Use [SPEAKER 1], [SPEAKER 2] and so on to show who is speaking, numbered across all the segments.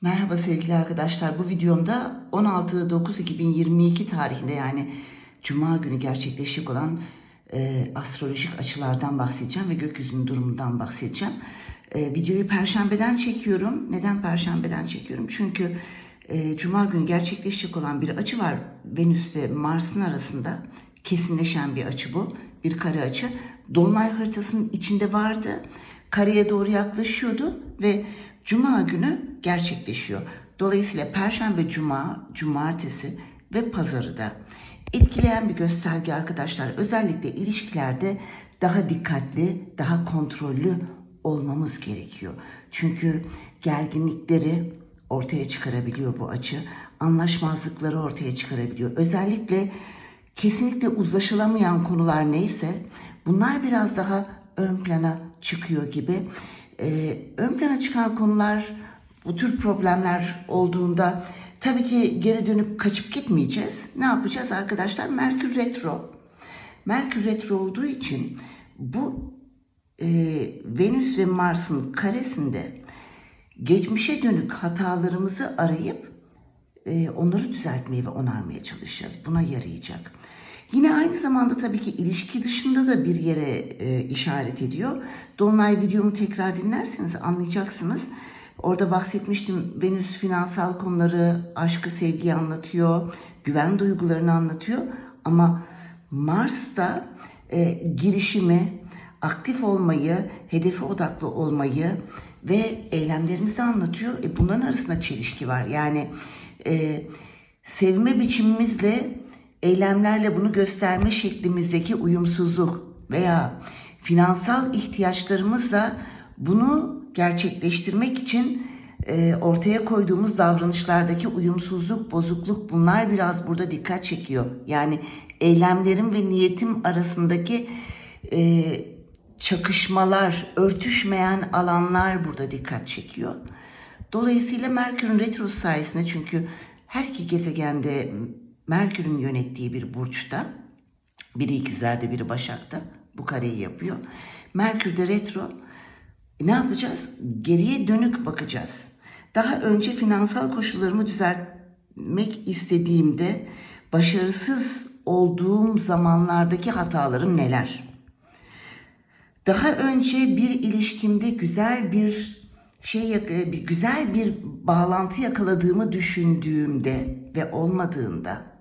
[SPEAKER 1] Merhaba sevgili arkadaşlar. Bu videomda 16-9-2022 tarihinde yani Cuma günü gerçekleşecek olan e, astrolojik açılardan bahsedeceğim ve gökyüzünün durumundan bahsedeceğim. E, videoyu Perşembeden çekiyorum. Neden Perşembeden çekiyorum? Çünkü e, Cuma günü gerçekleşecek olan bir açı var. Venüs ve Mars'ın arasında kesinleşen bir açı bu. Bir kare açı. Dolunay haritasının içinde vardı. Kareye doğru yaklaşıyordu ve Cuma günü gerçekleşiyor. Dolayısıyla Perşembe, Cuma, Cumartesi ve Pazarı da etkileyen bir gösterge arkadaşlar. Özellikle ilişkilerde daha dikkatli, daha kontrollü olmamız gerekiyor. Çünkü gerginlikleri ortaya çıkarabiliyor bu açı. Anlaşmazlıkları ortaya çıkarabiliyor. Özellikle kesinlikle uzlaşılamayan konular neyse bunlar biraz daha ön plana çıkıyor gibi. Ee, ön plana çıkan konular bu tür problemler olduğunda tabii ki geri dönüp kaçıp gitmeyeceğiz. Ne yapacağız arkadaşlar? Merkür retro. Merkür retro olduğu için bu e, Venüs ve Mars'ın karesinde geçmişe dönük hatalarımızı arayıp e, onları düzeltmeye ve onarmaya çalışacağız. Buna yarayacak. Yine aynı zamanda tabii ki ilişki dışında da bir yere e, işaret ediyor. Dolunay videomu tekrar dinlerseniz anlayacaksınız. Orada bahsetmiştim Venüs finansal konuları, aşkı, sevgiyi anlatıyor, güven duygularını anlatıyor. Ama Mars da e, girişimi, aktif olmayı, hedefe odaklı olmayı ve eylemlerimizi anlatıyor. E, bunların arasında çelişki var. Yani e, sevme biçimimizle eylemlerle bunu gösterme şeklimizdeki uyumsuzluk veya finansal ihtiyaçlarımızla bunu gerçekleştirmek için e, ortaya koyduğumuz davranışlardaki uyumsuzluk, bozukluk bunlar biraz burada dikkat çekiyor. Yani eylemlerim ve niyetim arasındaki e, çakışmalar, örtüşmeyen alanlar burada dikkat çekiyor. Dolayısıyla Merkür'ün retrosu sayesinde çünkü her iki gezegende Merkür'ün yönettiği bir burçta, biri ikizlerde biri başakta bu kareyi yapıyor. Merkür'de retro e, ne yapacağız? Geriye dönük bakacağız. Daha önce finansal koşullarımı düzeltmek istediğimde başarısız olduğum zamanlardaki hatalarım neler? Daha önce bir ilişkimde güzel bir şey bir güzel bir bağlantı yakaladığımı düşündüğümde ve olmadığında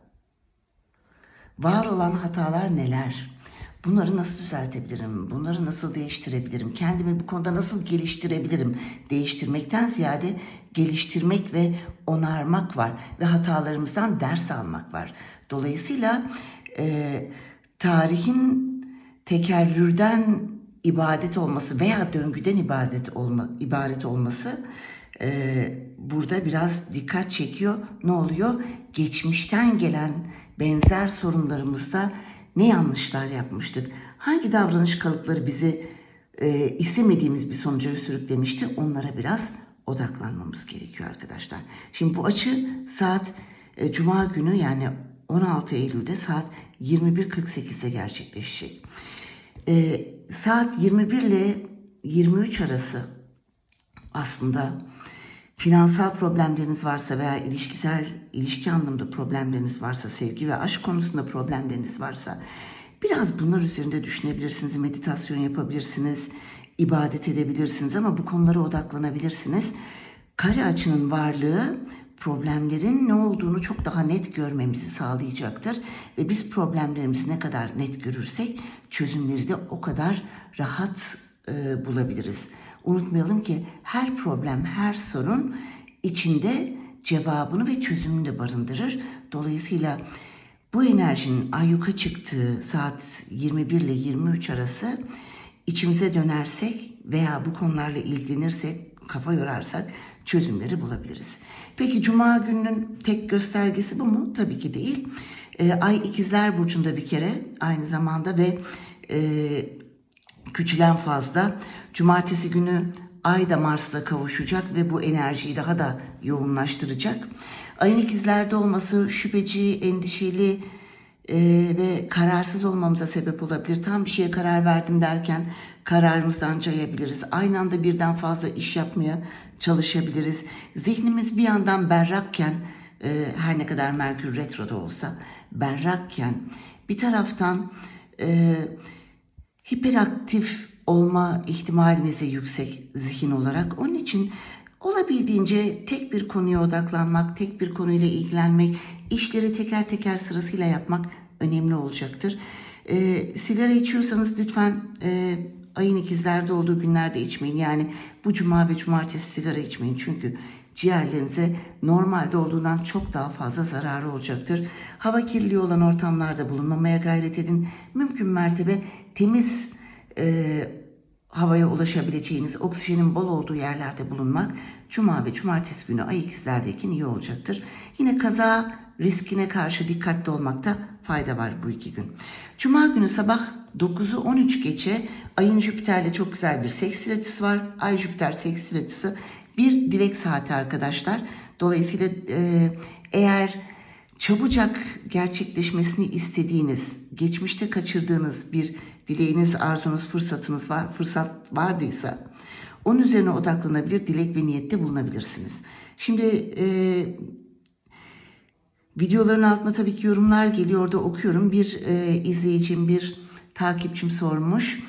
[SPEAKER 1] var olan hatalar neler? Bunları nasıl düzeltebilirim? Bunları nasıl değiştirebilirim? Kendimi bu konuda nasıl geliştirebilirim? Değiştirmekten ziyade geliştirmek ve onarmak var ve hatalarımızdan ders almak var. Dolayısıyla e, tarihin tekerrürden ibadet olması veya döngüden ibadet olma, ibaret olması e, burada biraz dikkat çekiyor. Ne oluyor? Geçmişten gelen benzer sorunlarımızda ne yanlışlar yapmıştık? Hangi davranış kalıpları bizi e, istemediğimiz bir sonuca sürüklemişti? Onlara biraz odaklanmamız gerekiyor arkadaşlar. Şimdi bu açı saat e, Cuma günü yani 16 Eylül'de saat 21.48'de gerçekleşecek. E, saat 21 ile 23 arası aslında finansal problemleriniz varsa veya ilişkisel ilişki anlamında problemleriniz varsa, sevgi ve aşk konusunda problemleriniz varsa biraz bunlar üzerinde düşünebilirsiniz, meditasyon yapabilirsiniz, ibadet edebilirsiniz ama bu konulara odaklanabilirsiniz. Kare açının varlığı problemlerin ne olduğunu çok daha net görmemizi sağlayacaktır ve biz problemlerimizi ne kadar net görürsek çözümleri de o kadar rahat e, bulabiliriz. Unutmayalım ki her problem, her sorun içinde cevabını ve çözümünü de barındırır. Dolayısıyla bu enerjinin ayyuka çıktığı saat 21 ile 23 arası içimize dönersek veya bu konularla ilgilenirsek, kafa yorarsak çözümleri bulabiliriz. Peki Cuma gününün tek göstergesi bu mu? Tabii ki değil. E, Ay ikizler burcunda bir kere aynı zamanda ve e, küçülen fazla. Cumartesi günü Ay da Mars'la kavuşacak ve bu enerjiyi daha da yoğunlaştıracak. Ayın ikizlerde olması şüpheci, endişeli e, ve kararsız olmamıza sebep olabilir. Tam bir şeye karar verdim derken kararımızdan cayabiliriz. Aynı anda birden fazla iş yapmaya çalışabiliriz. Zihnimiz bir yandan berrakken e, her ne kadar Merkür retroda olsa berrakken bir taraftan e, hiperaktif olma ihtimalimiz yüksek zihin olarak. Onun için olabildiğince tek bir konuya odaklanmak, tek bir konuyla ilgilenmek, işleri teker teker sırasıyla yapmak önemli olacaktır. Ee, sigara içiyorsanız lütfen e, ayın ikizlerde olduğu günlerde içmeyin. Yani bu cuma ve cumartesi sigara içmeyin. Çünkü ciğerlerinize normalde olduğundan çok daha fazla zararı olacaktır. Hava kirliliği olan ortamlarda bulunmamaya gayret edin. Mümkün mertebe temiz e, havaya ulaşabileceğiniz, oksijenin bol olduğu yerlerde bulunmak cuma ve cumartesi günü ay ikizlerdeyken iyi olacaktır. Yine kaza riskine karşı dikkatli olmakta fayda var bu iki gün. Cuma günü sabah 9'u 13 geçe ayın Jüpiter'le çok güzel bir seksil açısı var. Ay Jüpiter seksil açısı bir dilek saati arkadaşlar. Dolayısıyla e, eğer çabucak gerçekleşmesini istediğiniz, geçmişte kaçırdığınız bir dileğiniz, arzunuz, fırsatınız var, fırsat vardıysa onun üzerine odaklanabilir, dilek ve niyette bulunabilirsiniz. Şimdi e, videoların altına tabii ki yorumlar geliyor, orada okuyorum. Bir e, izleyicim, bir takipçim sormuş.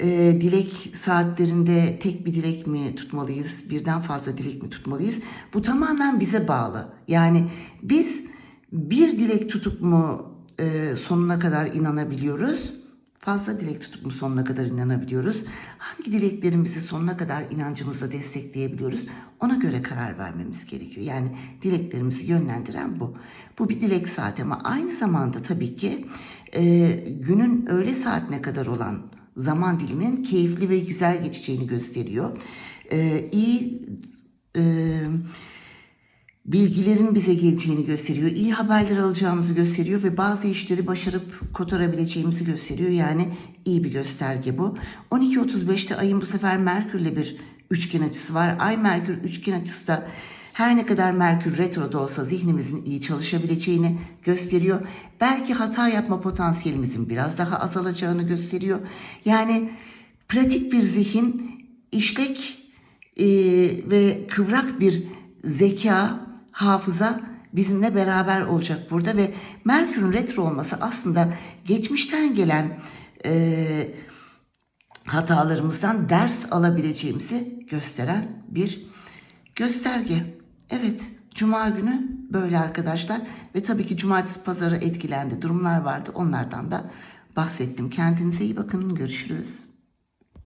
[SPEAKER 1] E, dilek saatlerinde tek bir dilek mi tutmalıyız, birden fazla dilek mi tutmalıyız? Bu tamamen bize bağlı. Yani biz bir dilek tutup mu e, sonuna kadar inanabiliyoruz? Fazla dilek tutup mu sonuna kadar inanabiliyoruz? Hangi dileklerimizi sonuna kadar inancımızla destekleyebiliyoruz? Ona göre karar vermemiz gerekiyor. Yani dileklerimizi yönlendiren bu. Bu bir dilek saati ama aynı zamanda tabii ki e, günün öğle saatine kadar olan zaman diliminin keyifli ve güzel geçeceğini gösteriyor. E, iyi e, bilgilerin bize geleceğini gösteriyor. iyi haberler alacağımızı gösteriyor ve bazı işleri başarıp kotarabileceğimizi gösteriyor. Yani iyi bir gösterge bu. 12.35'te ayın bu sefer Merkür'le bir üçgen açısı var. Ay Merkür üçgen açısı da her ne kadar Merkür retroda olsa zihnimizin iyi çalışabileceğini gösteriyor. Belki hata yapma potansiyelimizin biraz daha azalacağını gösteriyor. Yani pratik bir zihin, işlek e, ve kıvrak bir zeka, hafıza bizimle beraber olacak burada ve Merkür'ün retro olması aslında geçmişten gelen e, hatalarımızdan ders alabileceğimizi gösteren bir gösterge. Evet, Cuma günü böyle arkadaşlar ve tabii ki cumartesi pazarı etkilendi durumlar vardı onlardan da bahsettim. Kendinize iyi bakın görüşürüz.